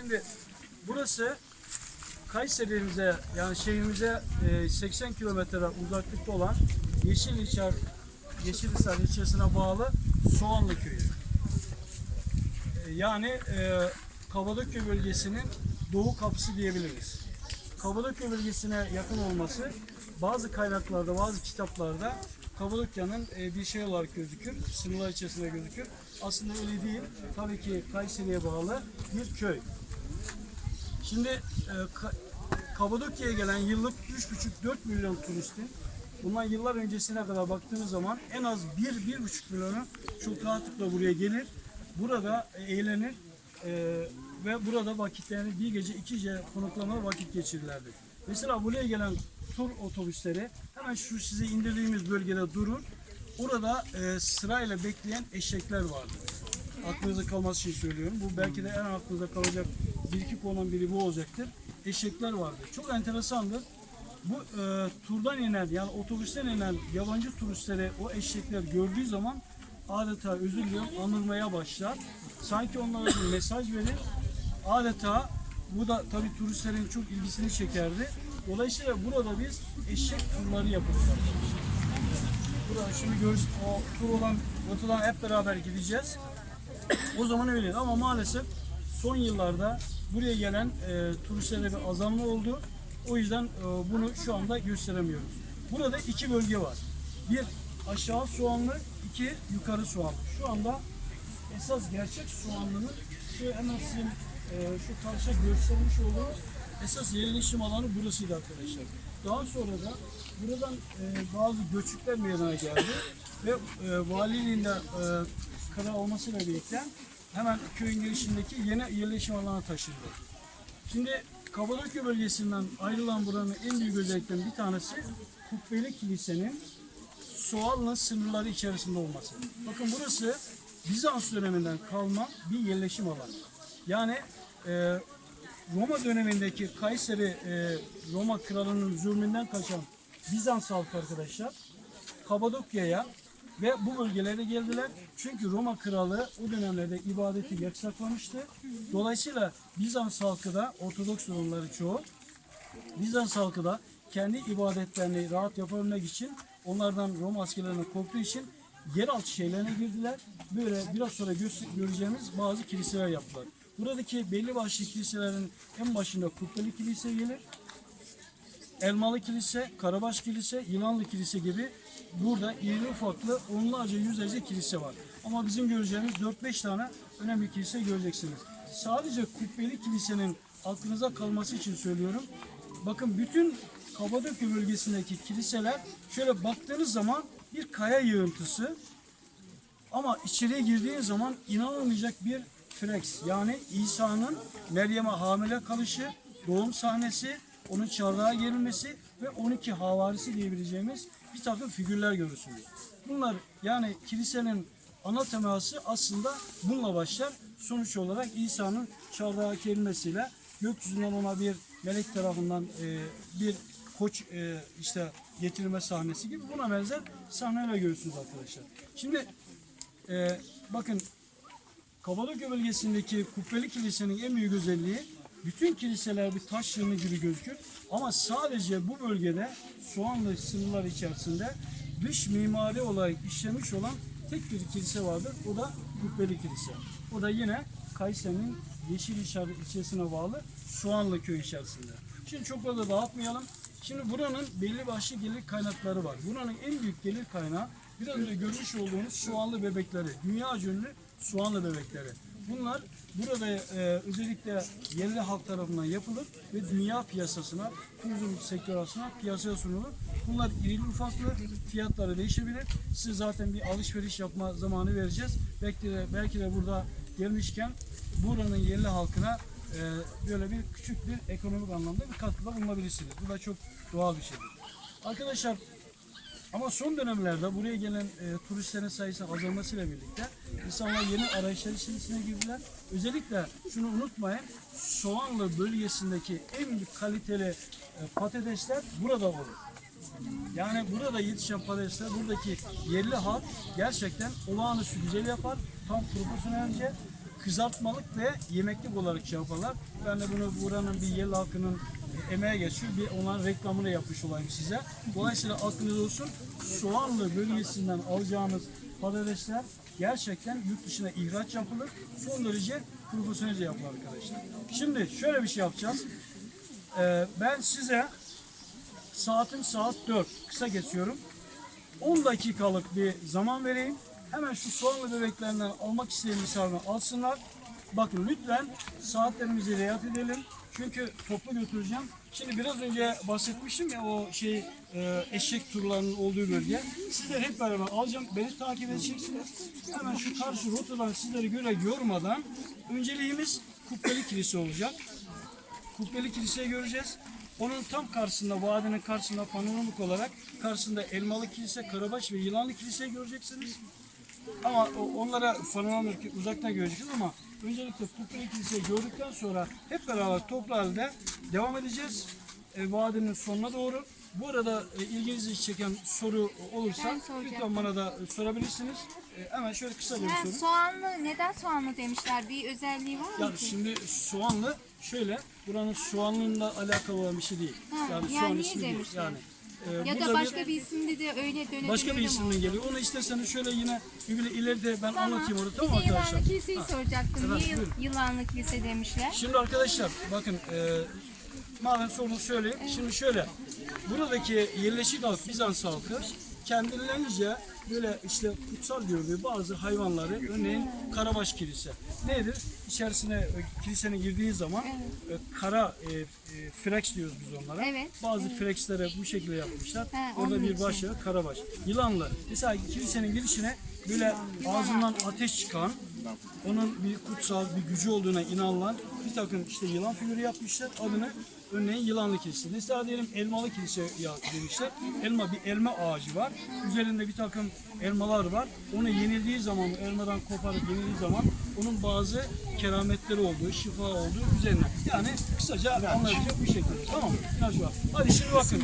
Şimdi burası Kayseri'mize yani şehrimize e, 80 kilometre uzaklıkta olan Yeşilhisar, Yeşilhisar ilçesine bağlı Soğanlı köyü. E, Yani e, Kapadokya bölgesinin doğu kapısı diyebiliriz. Kapadokya bölgesine yakın olması bazı kaynaklarda, bazı kitaplarda Kapadokya'nın e, bir şey olarak gözükür, sınırlar içerisinde gözükür. Aslında öyle değil. Tabii ki Kayseri'ye bağlı bir köy. Şimdi e, Ka- Kapadokya'ya gelen yıllık 3,5-4 milyon turistin bundan yıllar öncesine kadar baktığımız zaman en az 1-1,5 milyonu çok rahatlıkla buraya gelir. Burada eğlenir e, ve burada vakitlerini bir gece iki gece konaklama vakit geçirirlerdi. Mesela buraya gelen tur otobüsleri hemen şu size indirdiğimiz bölgede durur. Orada e, sırayla bekleyen eşekler vardı aklınıza kalması için söylüyorum. Bu belki de en aklınıza kalacak bir iki konudan biri bu olacaktır. Eşekler vardı. Çok enteresandır. Bu e, turdan inen yani otobüsten inen yabancı turistleri o eşekler gördüğü zaman adeta özür diliyorum anırmaya başlar. Sanki onlara bir mesaj verir. Adeta bu da tabii turistlerin çok ilgisini çekerdi. Dolayısıyla burada biz eşek turları yapıyoruz. Burada şimdi görüş, o tur olan rotadan hep beraber gideceğiz. O zaman öyleydi ama maalesef son yıllarda buraya gelen e, turistlerde bir azalma oldu. O yüzden e, bunu şu anda gösteremiyoruz. Burada iki bölge var. Bir aşağı soğanlı, iki yukarı soğanlı. Şu anda esas gerçek soğanlının şu hemen sizin e, şu karşıya göstermiş olduğunuz esas yerleşim alanı burasıydı arkadaşlar. Daha sonra da buradan e, bazı göçükler meydana geldi ve e, valiliğin de e, karar olmasıyla birlikte hemen köyün girişindeki yeni yerleşim alanına taşındı. Şimdi Kapadokya bölgesinden ayrılan buranın en büyük özelliklerinden bir tanesi Kubbeli Kilise'nin Soğanlı sınırları içerisinde olması. Bakın burası Bizans döneminden kalma bir yerleşim alanı. Yani e, Roma dönemindeki Kayseri e, Roma kralının zulmünden kaçan Bizans halkı arkadaşlar Kapadokya'ya ve bu bölgelere geldiler. Çünkü Roma kralı o dönemlerde ibadeti yasaklamıştı. Dolayısıyla Bizans halkı da Ortodoks Rumları çoğu Bizans halkı da kendi ibadetlerini rahat yapabilmek için onlardan Roma askerlerine korktuğu için yeraltı şeylerine girdiler. Böyle biraz sonra gö- göreceğimiz bazı kiliseler yaptılar. Buradaki belli başlı kiliselerin en başında Kubbeli Kilise gelir. Elmalı Kilise, Karabaş Kilise, Yılanlı Kilise gibi burada irili ufaklı onlarca yüzlerce kilise var. Ama bizim göreceğimiz 4-5 tane önemli kilise göreceksiniz. Sadece Kubbeli Kilisenin aklınıza kalması için söylüyorum. Bakın bütün Kapadokya bölgesindeki kiliseler şöyle baktığınız zaman bir kaya yığıntısı ama içeriye girdiğin zaman inanılmayacak bir freks yani İsa'nın Meryem'e hamile kalışı, doğum sahnesi, onun çardağa gerilmesi ve 12 havarisi diyebileceğimiz bir takım figürler görürsünüz. Bunlar yani kilisenin ana teması aslında bununla başlar. Sonuç olarak İsa'nın çardağa gerilmesiyle gökyüzünden ona bir melek tarafından e, bir koç e, işte getirilme sahnesi gibi buna benzer sahneler görürsünüz arkadaşlar. Şimdi ee, bakın Kapadokya bölgesindeki Kubbeli Kilise'nin en büyük özelliği bütün kiliseler bir taş yığını gibi gözükür. Ama sadece bu bölgede Soğanlı sınırlar içerisinde dış mimari olarak işlemiş olan tek bir kilise vardır. O da Kubbeli Kilise. O da yine Kayseri'nin Yeşilhisar ilçesine bağlı Soğanlı köy içerisinde. Şimdi çok fazla dağıtmayalım. Şimdi buranın belli başlı gelir kaynakları var. Buranın en büyük gelir kaynağı biraz önce görmüş olduğunuz soğanlı bebekleri. Dünya ünlü soğanlı bebekleri. Bunlar burada e, özellikle yerli halk tarafından yapılır ve dünya piyasasına, turizm sektörü arasında piyasaya sunulur. Bunlar irili ufaklı, fiyatları değişebilir. Size zaten bir alışveriş yapma zamanı vereceğiz. Belki de, belki de burada gelmişken buranın yerli halkına e, böyle bir küçük bir ekonomik anlamda bir katkıda bulunabilirsiniz. Bu da çok doğal bir şeydir. Arkadaşlar ama son dönemlerde buraya gelen e, turistlerin sayısı azalmasıyla birlikte insanlar yeni arayışlar içerisine girdiler. Özellikle şunu unutmayın, Soğanlı bölgesindeki en kaliteli e, patatesler burada olur. Yani burada yetişen patatesler buradaki yerli halk gerçekten olağanüstü güzel yapar. Tam profesyonelce kızartmalık ve yemeklik olarak şey yaparlar. Ben de bunu buranın bir yerli halkının emeğe geçiyor. Bir onların reklamını yapmış olayım size. Dolayısıyla aklınız olsun. Soğanlı bölgesinden alacağınız patatesler gerçekten yurt dışına ihraç yapılır. Son derece profesyonelce yapılır arkadaşlar. Şimdi şöyle bir şey yapacağız. Ee, ben size saatim saat 4. Kısa geçiyorum. 10 dakikalık bir zaman vereyim. Hemen şu soğanlı bebeklerinden almak isteyen misafirler alsınlar. Bakın lütfen saatlerimizi riayet edelim. Çünkü toplu götüreceğim. Şimdi biraz önce bahsetmiştim ya o şey e, eşek turlarının olduğu bölge. Sizleri hep beraber alacağım. Beni takip edeceksiniz. Hemen şu karşı rotadan sizleri göre yormadan önceliğimiz Kubbeli Kilise olacak. Kubbeli Kiliseyi göreceğiz. Onun tam karşısında, vadinin karşısında panoramik olarak karşısında Elmalı Kilise, Karabaş ve Yılanlı Kiliseyi göreceksiniz. Ama onlara panoramik uzaktan göreceksiniz ama öncelikle Kubbeli Kiliseyi gördükten sonra hep beraber toplu halde devam edeceğiz. E, vadinin sonuna doğru. Bu arada e, ilginizi çeken soru olursa lütfen bana da e, sorabilirsiniz. E, hemen şöyle kısa bir soru. soğanlı neden soğanlı demişler? Bir özelliği var mı Yani ki? şimdi soğanlı şöyle buranın soğanlığıyla alakalı olan bir şey değil. Ha, yani yani soğan ismi değil. Yani e, Ya burada da başka bir, bir isimde de öyle dönebilir başka bir isimden geliyor. Onu isterseniz şöyle yine bir ileride ben Tamam. anlatayım orada Bir tamam de mı arkadaşlar? yılanlı kiliseyi Ha. soracaktım. Evet, Niye buyurun. yılanlı kilise demişler? Şimdi arkadaşlar bakın e, madem sorunu söyleyeyim. Şimdi şöyle buradaki yerleşik halk Bizans halkı kendilerince böyle işte kutsal gördüğü bazı hayvanları örneğin Karabaş Kilise. Nedir? İçerisine e, kilisenin girdiği zaman e, kara e, e, freks diyoruz biz onlara. Evet, Bazı frekslere bu şekilde yapmışlar. He, Orada onun bir için. başı Karabaş. Yılanlı. Mesela kilisenin girişine böyle ağzından ateş çıkan onun bir kutsal bir gücü olduğuna inanılan bir takım işte yılan figürü yapmışlar. Adını örneğin yılanlı kilise. Mesela diyelim elmalı kilise demişler. Elma bir elma ağacı var. Üzerinde bir takım elmalar var. Onu yenildiği zaman elmadan koparıp yenildiği zaman onun bazı kerametleri olduğu, şifa olduğu üzerine. Yani kısaca anlayacak bir şekilde. Tamam mı? Hadi şimdi bakın.